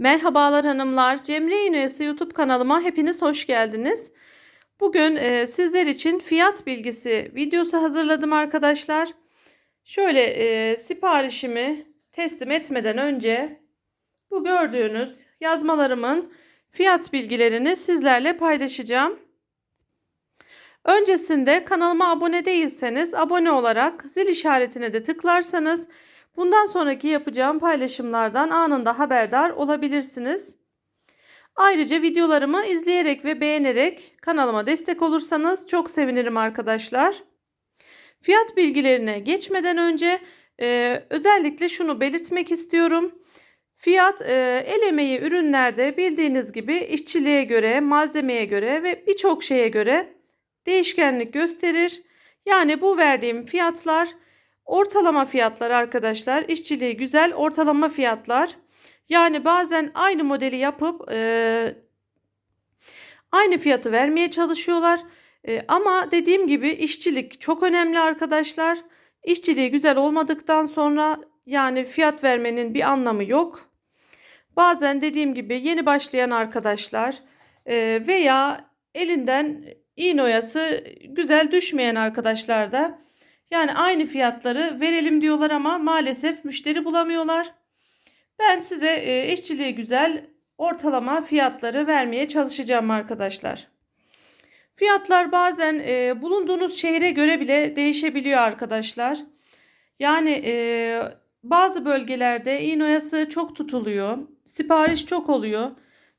Merhabalar hanımlar. Cemre İğnesi YouTube kanalıma hepiniz hoş geldiniz. Bugün e, sizler için fiyat bilgisi videosu hazırladım arkadaşlar. Şöyle e, siparişimi teslim etmeden önce bu gördüğünüz yazmalarımın fiyat bilgilerini sizlerle paylaşacağım. Öncesinde kanalıma abone değilseniz abone olarak zil işaretine de tıklarsanız Bundan sonraki yapacağım paylaşımlardan anında haberdar olabilirsiniz. Ayrıca videolarımı izleyerek ve beğenerek kanalıma destek olursanız çok sevinirim arkadaşlar. Fiyat bilgilerine geçmeden önce e, özellikle şunu belirtmek istiyorum. Fiyat e, el emeği ürünlerde bildiğiniz gibi işçiliğe göre, malzemeye göre ve birçok şeye göre değişkenlik gösterir. Yani bu verdiğim fiyatlar Ortalama fiyatlar arkadaşlar. İşçiliği güzel ortalama fiyatlar. Yani bazen aynı modeli yapıp e, aynı fiyatı vermeye çalışıyorlar. E, ama dediğim gibi işçilik çok önemli arkadaşlar. İşçiliği güzel olmadıktan sonra yani fiyat vermenin bir anlamı yok. Bazen dediğim gibi yeni başlayan arkadaşlar e, veya elinden iğne oyası güzel düşmeyen arkadaşlar da yani aynı fiyatları verelim diyorlar ama maalesef müşteri bulamıyorlar. Ben size e, işçiliği güzel ortalama fiyatları vermeye çalışacağım arkadaşlar. Fiyatlar bazen e, bulunduğunuz şehre göre bile değişebiliyor arkadaşlar. Yani e, bazı bölgelerde iğne çok tutuluyor. Sipariş çok oluyor.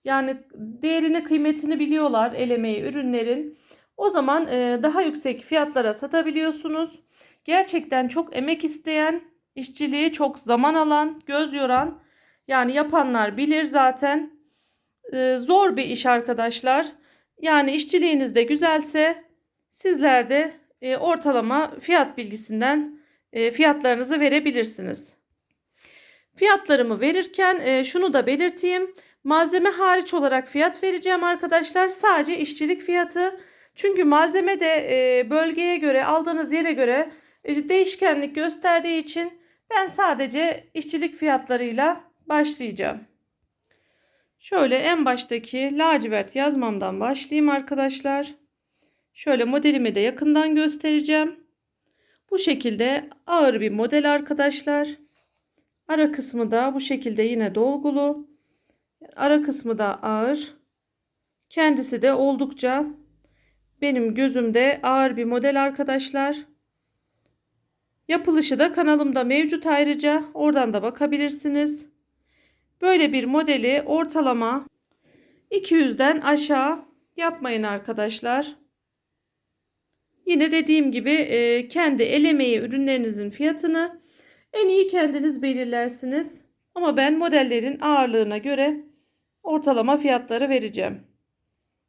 Yani değerini kıymetini biliyorlar el emeği ürünlerin. O zaman e, daha yüksek fiyatlara satabiliyorsunuz. Gerçekten çok emek isteyen, işçiliği çok zaman alan, göz yoran yani yapanlar bilir zaten. Ee, zor bir iş arkadaşlar. Yani işçiliğiniz de güzelse sizler de e, ortalama fiyat bilgisinden e, fiyatlarınızı verebilirsiniz. Fiyatlarımı verirken e, şunu da belirteyim. Malzeme hariç olarak fiyat vereceğim arkadaşlar. Sadece işçilik fiyatı. Çünkü malzeme de e, bölgeye göre aldığınız yere göre değişkenlik gösterdiği için ben sadece işçilik fiyatlarıyla başlayacağım. Şöyle en baştaki lacivert yazmamdan başlayayım arkadaşlar. Şöyle modelimi de yakından göstereceğim. Bu şekilde ağır bir model arkadaşlar. Ara kısmı da bu şekilde yine dolgulu. Ara kısmı da ağır. Kendisi de oldukça benim gözümde ağır bir model arkadaşlar. Yapılışı da kanalımda mevcut ayrıca oradan da bakabilirsiniz. Böyle bir modeli ortalama 200'den aşağı yapmayın arkadaşlar. Yine dediğim gibi e, kendi el emeği ürünlerinizin fiyatını en iyi kendiniz belirlersiniz. Ama ben modellerin ağırlığına göre ortalama fiyatları vereceğim.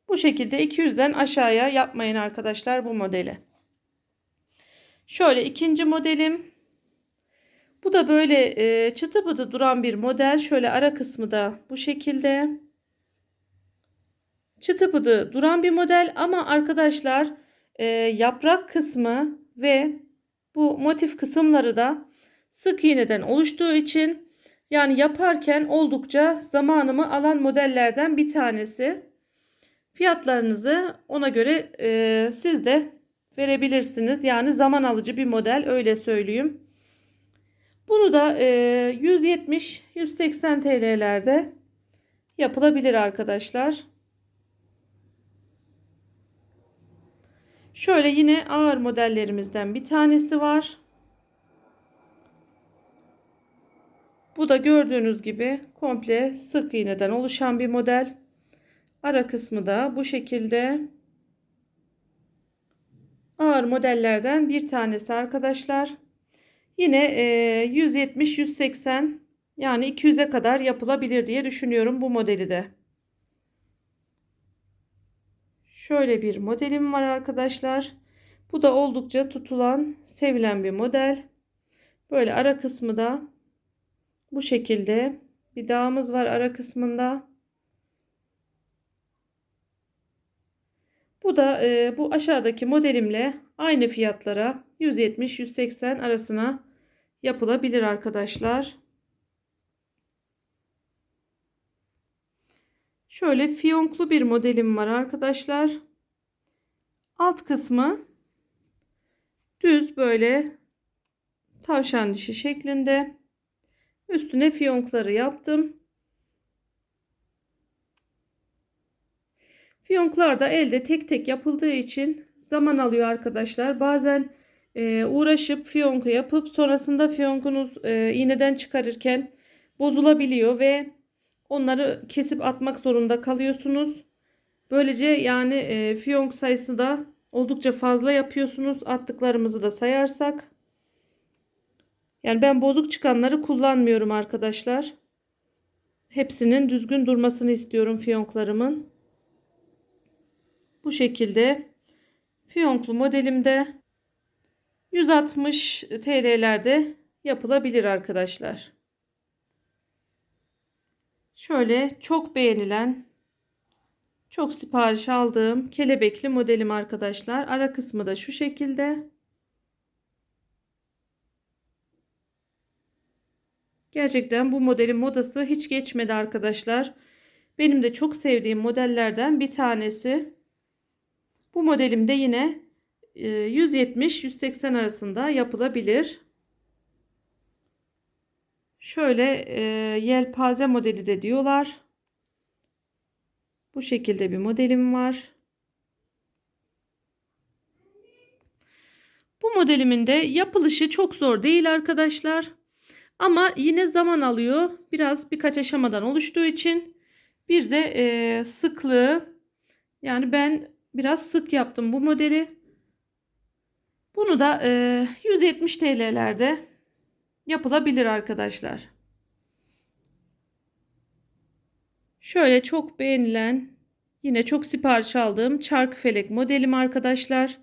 Bu şekilde 200'den aşağıya yapmayın arkadaşlar bu modeli. Şöyle ikinci modelim. Bu da böyle e, çıtı pıtı duran bir model. Şöyle ara kısmı da bu şekilde. Çıtı pıtı duran bir model ama arkadaşlar e, yaprak kısmı ve bu motif kısımları da sık iğneden oluştuğu için yani yaparken oldukça zamanımı alan modellerden bir tanesi. Fiyatlarınızı ona göre e, siz de verebilirsiniz. Yani zaman alıcı bir model öyle söyleyeyim. Bunu da e, 170-180 TL'lerde yapılabilir arkadaşlar. Şöyle yine ağır modellerimizden bir tanesi var. Bu da gördüğünüz gibi komple sık iğneden oluşan bir model. Ara kısmı da bu şekilde ağır modellerden bir tanesi arkadaşlar. Yine 170-180 yani 200'e kadar yapılabilir diye düşünüyorum bu modeli de. Şöyle bir modelim var arkadaşlar. Bu da oldukça tutulan, sevilen bir model. Böyle ara kısmı da bu şekilde bir dağımız var ara kısmında. Bu da e, bu aşağıdaki modelimle aynı fiyatlara 170-180 arasına yapılabilir arkadaşlar. Şöyle fiyonklu bir modelim var arkadaşlar. Alt kısmı düz böyle tavşan dişi şeklinde. Üstüne fiyonkları yaptım. Fiyonklar da elde tek tek yapıldığı için zaman alıyor arkadaşlar. Bazen e, uğraşıp fiyonku yapıp sonrasında fiyonkunuz e, iğneden çıkarırken bozulabiliyor ve onları kesip atmak zorunda kalıyorsunuz. Böylece yani e, fiyonk sayısı da oldukça fazla yapıyorsunuz. Attıklarımızı da sayarsak. Yani ben bozuk çıkanları kullanmıyorum arkadaşlar. Hepsinin düzgün durmasını istiyorum fiyonklarımın. Bu şekilde fiyonklu modelimde 160 TL'lerde yapılabilir arkadaşlar. Şöyle çok beğenilen çok sipariş aldığım kelebekli modelim arkadaşlar. Ara kısmı da şu şekilde. Gerçekten bu modelin modası hiç geçmedi arkadaşlar. Benim de çok sevdiğim modellerden bir tanesi. Bu modelim de yine 170-180 e, arasında yapılabilir. Şöyle e, yelpaze modeli de diyorlar. Bu şekilde bir modelim var. Bu modelimin de yapılışı çok zor değil arkadaşlar. Ama yine zaman alıyor. Biraz birkaç aşamadan oluştuğu için. Bir de e, sıklığı. Yani ben biraz sık yaptım bu modeli. Bunu da e, 170 TL'lerde yapılabilir arkadaşlar. Şöyle çok beğenilen yine çok sipariş aldığım çarkı felek modelim arkadaşlar.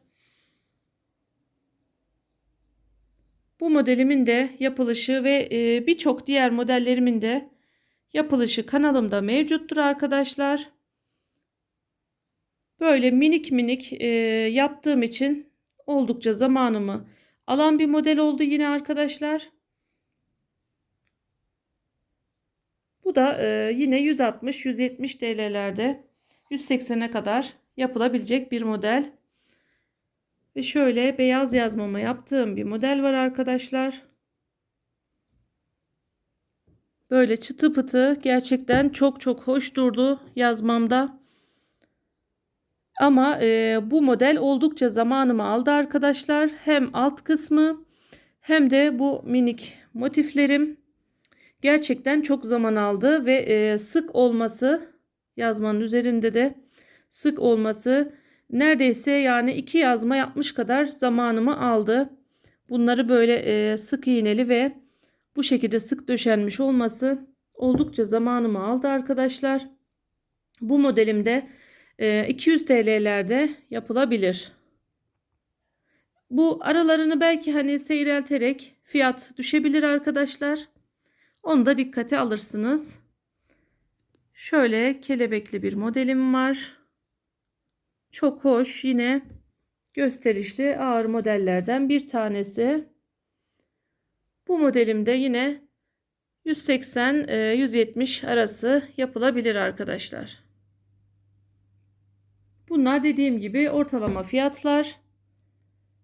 Bu modelimin de yapılışı ve e, birçok diğer modellerimin de yapılışı kanalımda mevcuttur arkadaşlar. Böyle minik minik e, yaptığım için oldukça zamanımı alan bir model oldu yine arkadaşlar. Bu da e, yine 160-170 TL'lerde 180'e kadar yapılabilecek bir model. Ve şöyle beyaz yazmama yaptığım bir model var arkadaşlar. Böyle çıtı pıtı gerçekten çok çok hoş durdu yazmamda. Ama e, bu model oldukça zamanımı aldı arkadaşlar. Hem alt kısmı hem de bu minik motiflerim gerçekten çok zaman aldı ve e, sık olması yazmanın üzerinde de sık olması neredeyse yani iki yazma yapmış kadar zamanımı aldı. Bunları böyle e, sık iğneli ve bu şekilde sık döşenmiş olması oldukça zamanımı aldı arkadaşlar. Bu modelimde 200 TL'lerde yapılabilir. Bu aralarını belki hani seyrelterek fiyat düşebilir arkadaşlar. Onu da dikkate alırsınız. Şöyle kelebekli bir modelim var. Çok hoş yine gösterişli ağır modellerden bir tanesi. Bu modelimde yine 180-170 arası yapılabilir arkadaşlar. Bunlar dediğim gibi ortalama fiyatlar.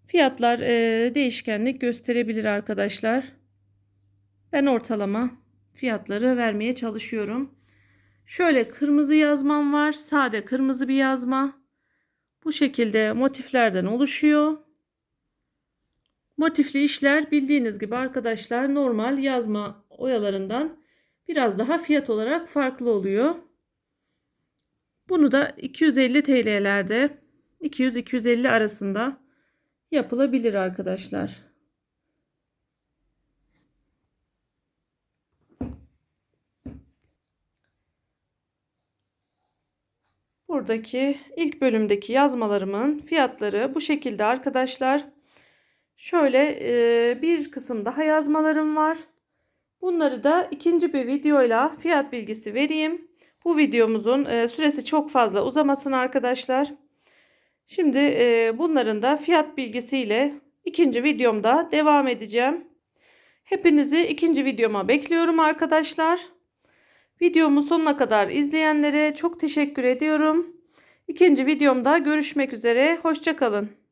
Fiyatlar e, değişkenlik gösterebilir arkadaşlar. Ben ortalama fiyatları vermeye çalışıyorum. Şöyle kırmızı yazmam var. Sade kırmızı bir yazma. Bu şekilde motiflerden oluşuyor. Motifli işler bildiğiniz gibi arkadaşlar normal yazma oyalarından biraz daha fiyat olarak farklı oluyor. Bunu da 250 TL'lerde 200-250 arasında yapılabilir arkadaşlar. Buradaki ilk bölümdeki yazmalarımın fiyatları bu şekilde arkadaşlar. Şöyle e, bir kısım daha yazmalarım var. Bunları da ikinci bir videoyla fiyat bilgisi vereyim. Bu videomuzun e, süresi çok fazla uzamasın arkadaşlar. Şimdi e, bunların da fiyat bilgisiyle ikinci videomda devam edeceğim. Hepinizi ikinci videoma bekliyorum arkadaşlar. Videomu sonuna kadar izleyenlere çok teşekkür ediyorum. İkinci videomda görüşmek üzere. Hoşçakalın.